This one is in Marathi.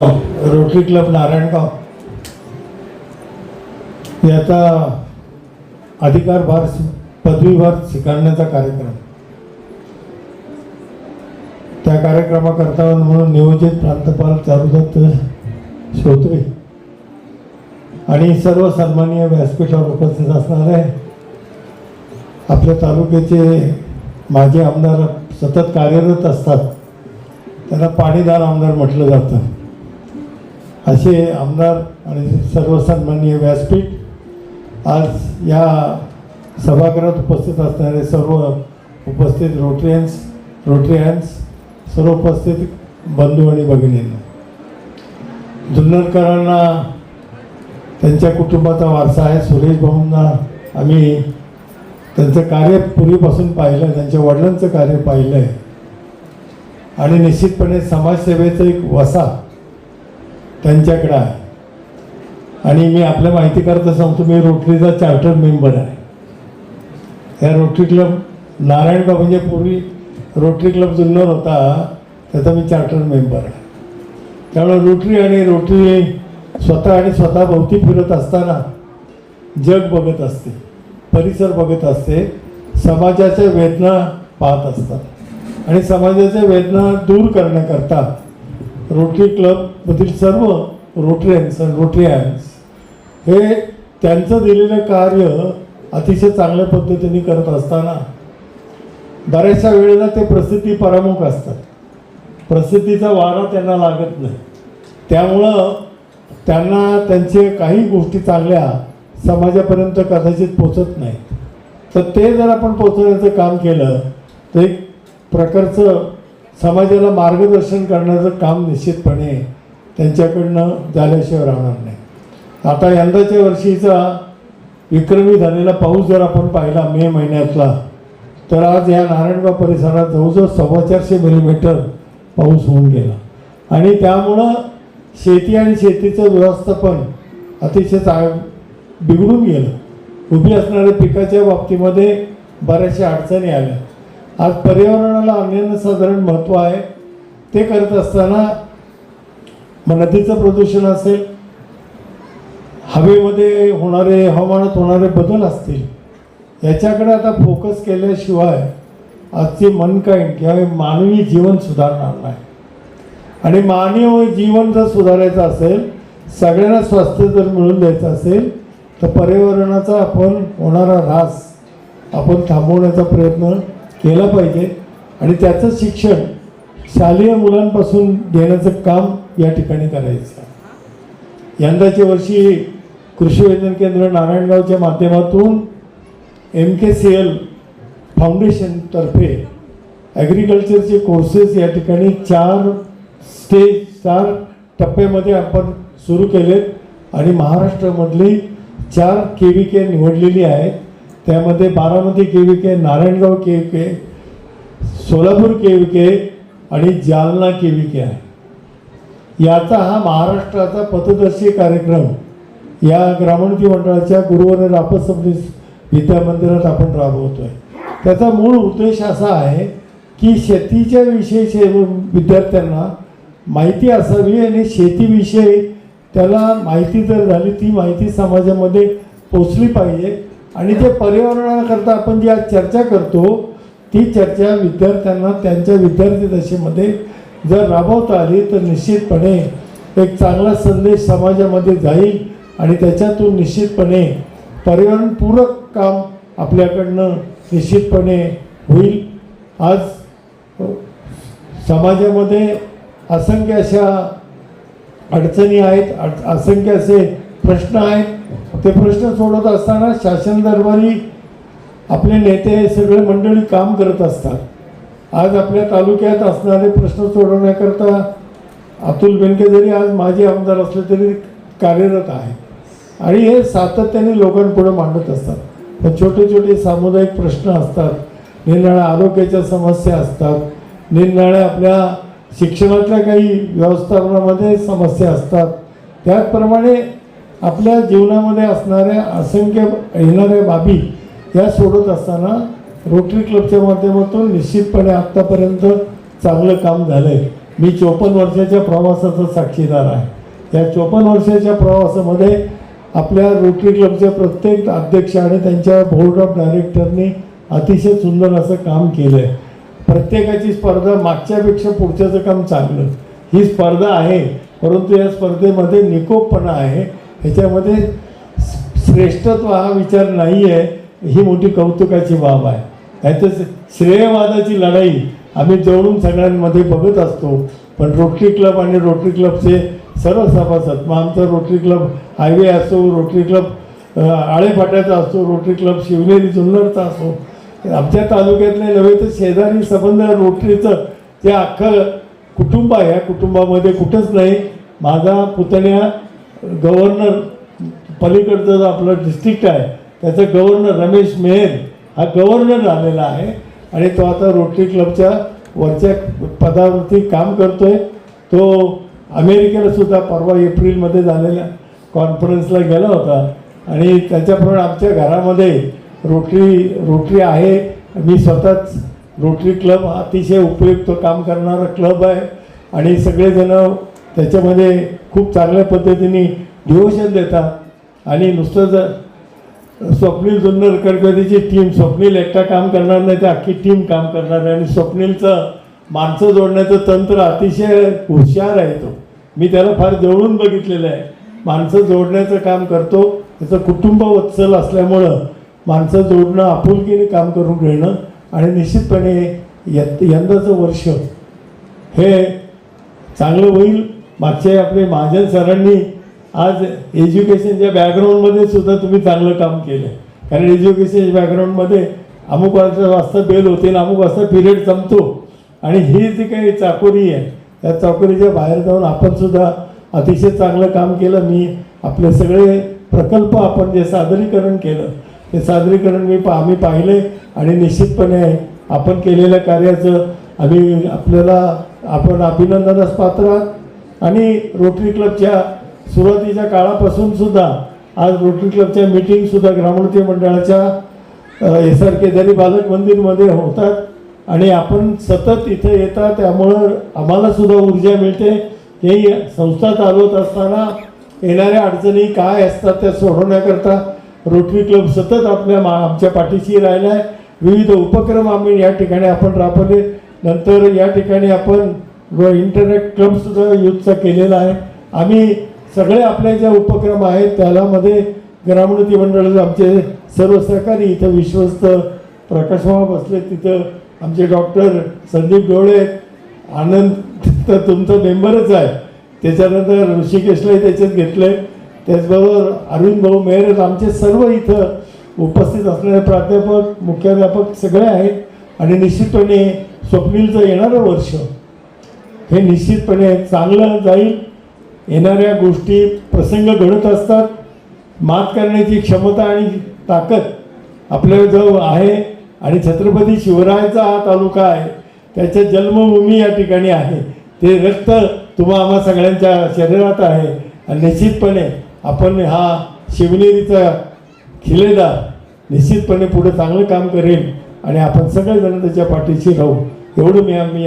Rotary club Narayangaon. याचा अधिकारभार पदवीभार स्वीकारण्याचा कार्यक्रम. त्या कार्यक्रमाकरता म्हणून नियोजित प्रांतपाल चारुदत्त श्रोत्रे आणि सर्व सन्माननीय व्यासपीठावर उपस्थित असणारे आपल्या तालुक्याचे माजी आमदार सतत कार्यरत असतात. त्यांना पाणीदार आमदार म्हटलं जातं. असे आमदार आणि सर्वसन्माननीय व्यासपीठ आज या सभागृहात उपस्थित असणारे सर्व उपस्थित रोटरियन्स रोटरियन्स सर्व उपस्थित बंधू आणि भगिनींना जुन्नरकरांना त्यांच्या कुटुंबाचा वारसा आहे. सुरेश भाऊंना आम्ही त्यांचं कार्य पूर्वीपासून पाहिलं त्यांच्या वडिलांचं कार्य पाहिलं आहे आणि निश्चितपणे समाजसेवेचं एक वसा त्यांच्याकडं आहे. आणि मी आपल्या माहिती करता सांगतो मी रोटरीचा चार्टर मेंबर आहे. या रोटरी क्लब नारायणबाब म्हणजे पूर्वी रोटरी क्लब जुन्नर होता त्याचा मी चार्टर मेंबर आहे. त्यामुळे रोटरी आणि रोटरी स्वतः आणि स्वतः भोवती फिरत असताना जग बघत असते परिसर बघत असते समाजाच्या वेदना पाहत असतात. आणि समाजाच्या वेदना दूर करण्याकरता रोटरी क्लबमधील सर्व रोटरियन्स आणि रोटरियन्स हे त्यांचं दिलेलं कार्य अतिशय चांगल्या पद्धतीने करत असताना बऱ्याचशा वेळेला ते प्रसिद्धी परामुख असतात. प्रसिद्धीचा वारा त्यांना लागत नाही. त्यामुळं त्यांना त्यांचे काही गोष्टी चांगल्या समाजापर्यंत कदाचित पोचत नाही तर ते जर आपण पोचवण्याचं काम केलं तर एक प्रकारचं समाजाला मार्गदर्शन करण्याचं काम निश्चितपणे त्यांच्याकडनं झाल्याशिवाय राहणार नाही. आता यंदाच्या वर्षीचा विक्रमी झालेला पाऊस जर आपण पाहिला मे महिन्यातला तर आज या नारायणगाव परिसरात जवळजवळ सव्वा चारशे मिलीमीटर पाऊस होऊन गेला. आणि त्यामुळं शेती आणि शेतीचं व्यवस्थापन अतिशय चा बिघडून गेलं. उभी असणाऱ्या पिकाच्या बाबतीमध्ये बऱ्याचशा अडचणी आल्या. आज पर्यावरणाला अनन्यसाधारण महत्त्व आहे. ते करत असताना मग नदीचं प्रदूषण असेल हवेमध्ये होणारे हवामानात होणारे बदल असतील याच्याकडे आता फोकस केल्याशिवाय आजची मनकाईन किंवा मानवी जीवन सुधारणार नाही. आणि मानवी जीवन जर सुधारायचं असेल सगळ्यांना स्वास्थ्य जर मिळून द्यायचं असेल तर पर्यावरणाचा आपण होणारा ऱ्हास आपण थांबवण्याचा प्रयत्न केला पाहिजे. आणि त्याचं शिक्षण शालेय मुलांपासून घेण्याचं काम या ठिकाणी करायचं. यंदाच्या वर्षी कृषी विज्ञान केंद्र नारायणगावच्या माध्यमातून एम के सी एल फाउंडेशनतर्फे ॲग्रिकल्चरचे कोर्सेस या ठिकाणी चार स्टेज चार टप्प्यामध्ये आपण सुरू केलेत. आणि महाराष्ट्रामधली चार के व्ही के निवडलेली आहेत. त्यामध्ये Baramati K V K Narayangaon K V K Solapur K V K आणि जालना के व्ही के आहे. याचा हा महाराष्ट्राचा पथदर्शी कार्यक्रम या ग्रामोन्नती मंडळाच्या गुरुवार रापसमनी विद्यामंदिरात आपण राबवतो आहे त्याचा मूळ उद्देश असा आहे की शेतीच्या विषयी विद्यार्थ्यांना माहिती असावी आणि शेतीविषयी त्याला माहिती जर झाली ती माहिती समाजामध्ये पोचली पाहिजे. आणि जे पर्यावरणाकरता आपण जी आज चर्चा करतो ती चर्चा विद्यार्थ्यांना त्यांच्या विद्यार्थी दशेमध्ये जर राबवता आली तर निश्चितपणे एक चांगला संदेश समाजामध्ये जाईल आणि त्याच्यातून निश्चितपणे पर्यावरणपूरक काम आपल्याकडनं निश्चितपणे होईल. आज समाजामध्ये असंख्य अशा अडचणी आहेत अड- असंख्य असे प्रश्न आहेत. ते प्रश्न सोडवत असताना शासन दरबारी आपले नेते सगळे मंडळी काम करत असतात. आज आपल्या तालुक्यात असणारे प्रश्न सोडवण्याकरता अतुल बेनके जरी आज माजी आमदार असले तरी कार्यरत आहे आणि हे सातत्याने लोकांपुढे मांडत असतात. पण छोटे छोटे सामुदायिक प्रश्न असतात. निरनिळ्या आरोग्याच्या समस्या असतात. निरनिळ्या आपल्या शिक्षणातल्या काही व्यवस्थापनामध्ये समस्या असतात. त्याचप्रमाणे आपल्या जीवनामध्ये असणाऱ्या असंख्य येणाऱ्या बाबी या सोडत असताना रोटरी क्लबच्या माध्यमातून निश्चितपणे आत्तापर्यंत चांगलं काम झालं आहे मी चोपन्न वर्षाच्या प्रवासाचा साक्षीदार आहे. या चोपन्न वर्षाच्या प्रवासामध्ये आपल्या रोटरी क्लबच्या प्रत्येक अध्यक्ष आणि त्यांच्या बोर्ड ऑफ डायरेक्टरनी अतिशय सुंदर असं काम केलं आहे प्रत्येकाची स्पर्धा मागच्यापेक्षा पुढच्याचं काम चांगलं. ही स्पर्धा आहे परंतु या स्पर्धेमध्ये निकोपपणा आहे. ह्याच्यामध्ये श्रेष्ठत्व हा विचार नाही आहे ही मोठी कौतुकाची बाब आहे. नाहीतर श्रेयवादाची लढाई आम्ही जवळून सगळ्यांमध्ये बघत असतो. पण रोटरी क्लब आणि रोटरी क्लबचे सर्व सभासद मग आमचा रोटरी क्लब हायवे असो रोटरी क्लब आळेफाट्याचा असो रोटरी क्लब शिवनेरी जुन्नरचा असो आमच्या तालुक्यातले नव्हे तर शेजारी संबंध रोटरीचं जे अख्खं कुटुंब आहे या कुटुंबामध्ये कुठंच नाही. माझा पुतण्या गव्हर्नर पलीकडचं जो आपलं डिस्ट्रिक्ट आहे त्याचा गव्हर्नर रमेश मेहर हा गव्हर्नर झालेला आहे आणि तो आता रोटरी क्लबच्या वरच्या पदावरती काम करतोय. तो अमेरिकेला सुद्धा परवा एप्रिलमध्ये झालेल्या कॉन्फरन्सला गेला होता. आणि त्याच्याप्रमाणे आमच्या घरामध्ये रोटरी रोटरी आहे. मी स्वतःच रोटरी क्लब हा अतिशय उपयुक्त काम करणारा क्लब आहे. आणि सगळेजणं त्याच्यामध्ये खूप चांगल्या पद्धतीने डिव्होशन देतात. आणि नुसतं जर स्वप्नील जुन्नर कधीची टीम स्वप्नील एकटा काम करणार नाही तर अख्खी टीम काम करणार आहे आणि स्वप्नीलचं माणसं जोडण्याचं तंत्र अतिशय हुशार आहे तो. मी त्याला फार जवळून बघितलेलं आहे. माणसं जोडण्याचं काम करतो. त्याचं कुटुंब वत्सल असल्यामुळं माणसं जोडणं आपुलकीने काम करून घेणं आणि निश्चितपणे यंदाचं वर्ष हे चांगलं होईल. मागचे आपले महाजन सरांनी आज एज्युकेशनच्या बॅकग्राऊंडमध्ये सुद्धा तुम्ही चांगलं काम केलं. कारण एज्युकेशनच्या बॅकग्राऊंडमध्ये अमुक वाजता बेल होते अमुक वाजता पिरियड संपतो. आणि ही जी काही चाकोरी आहे त्या चाकोरीच्या बाहेर जाऊन आपण सुद्धा अतिशय चांगलं काम केलं. मी आपले सगळे प्रकल्प आपण जे सादरीकरण केलं ते सादरीकरण मी पा आम्ही पाहिले आणि निश्चितपणे आपण केलेल्या कार्याचं आम्ही आपल्याला आपण अभिनंदनास पात्र आहात. आणि रोटरी क्लबच्या सुरुवातीच्या काळापासून सुद्धा आज रोटरी क्लबच्या मीटिंग सुद्धा ग्रामोन्नती मंडळाच्या एस आर केदारी बालक मंदिरमध्ये होतात. आणि आपण सतत इथं येतात त्यामुळं आम्हाला सुद्धा ऊर्जा मिळते. हे संस्था चालवत असताना येणाऱ्या अडचणी काय असतात त्या सोडवण्याकरता रोटरी क्लब सतत आपल्या मा आमच्या पाठीशी राहिला आहे विविध उपक्रम आम्ही या ठिकाणी आपण राबवले. नंतर या ठिकाणी आपण व इंटरनेट क्लबसुद्धा यूथचा केलेला आहे. आम्ही सगळे आपले ज्या उपक्रम आहेत त्याला मध्ये ग्रामोन्नती मंडळाचे आमचे सर्व सहकारी इथं विश्वस्त प्रकाशमावा बसले तिथं. आमचे डॉक्टर संदीप डोळे आनंद तर तुमचा मेंबरच आहे. त्याच्यानंतर ऋषिकेशलाही त्याच्यात घेतलंय. त्याचबरोबर अरविंद भाऊ मेहर आमचे सर्व इथं उपस्थित असलेले प्राध्यापक मुख्याध्यापक सगळे आहेत. आणि निश्चितपणे स्वप्नीलचं येणारं वर्ष. हे निश्चितपणे चांगलं जाईल. येणाऱ्या गोष्टी प्रसंग घडत असतात. मात करण्याची क्षमता आणि ताकद आपल्याजवळ आहे आणि छत्रपती शिवरायाचा हा तालुका आहे. त्याच्या जन्मभूमी या ठिकाणी आहे. ते रक्त तुम्हा आम्हा सगळ्यांच्या शरीरात आहे. आणि निश्चितपणे आपण हा शिवनेरीचा खिलेदार निश्चितपणे पुढे चांगलं काम करेल आणि आपण सगळेजण त्याच्या पाठीशी राहू. एवढं मी आम्ही